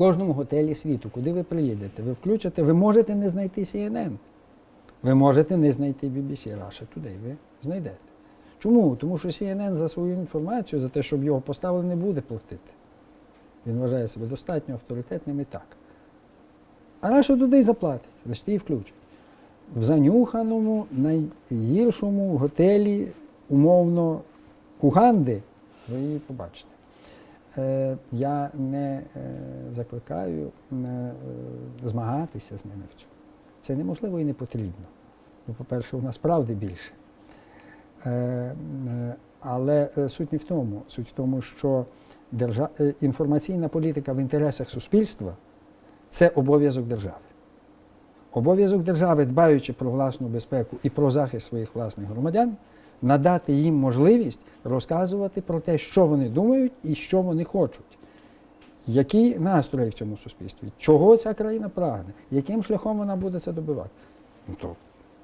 кожному готелі світу, куди ви приїдете, ви включите, ви можете не знайти CNN. Ви можете не знайти BBC Russia Today, ви знайдете. Чому? Тому що CNN за свою інформацію, за те, щоб його поставили, не буде платити. Він вважає себе достатньо авторитетним і так. А Russia Today заплатить, значить її включать. В занюханому, найгіршому готелі, умовно, Уганди, ви її побачите. Е, я не е, закликаю е, змагатися з ними в цьому. Це неможливо і не потрібно. Ну, по-перше, у нас правди більше. Але суть не в тому. Суть в тому, що держа... інформаційна політика в інтересах суспільства це обов'язок держави. Обов'язок держави, дбаючи про власну безпеку і про захист своїх власних громадян, надати їм можливість розказувати про те, що вони думають і що вони хочуть. Які настрої в цьому суспільстві? Чого ця країна прагне? Яким шляхом вона буде це добивати? Ну то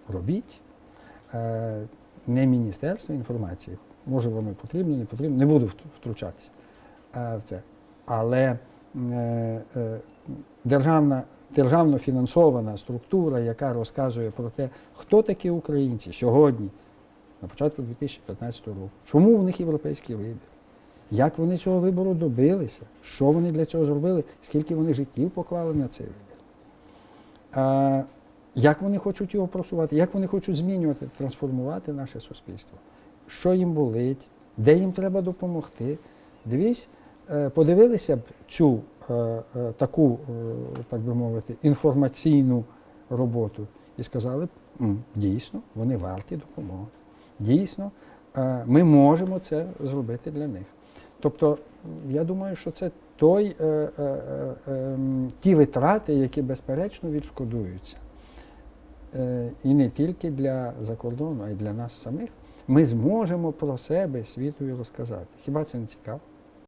робіть. Е, не Міністерство інформації, може воно потрібно, не потрібно, не буду втручатися е, в це. Але е, державна, державно фінансована структура, яка розказує про те, хто такі українці сьогодні, на початку 2015 року, чому в них європейський вибір, як вони цього вибору добилися, що вони для цього зробили, скільки вони життів поклали на цей вибір. А, як вони хочуть його просувати, як вони хочуть змінювати, трансформувати наше суспільство, що їм болить, де їм треба допомогти. Дивись, е, подивилися б цю е, е, таку, так би мовити, інформаційну роботу і сказали б, дійсно, вони варті допомоги. Дійсно, е, ми можемо це зробити для них. Тобто, я думаю, що це той, е, е, ті витрати, які безперечно відшкодуються. І не тільки для закордону, а й для нас самих. Ми зможемо про себе світові розказати. Хіба це не цікаво?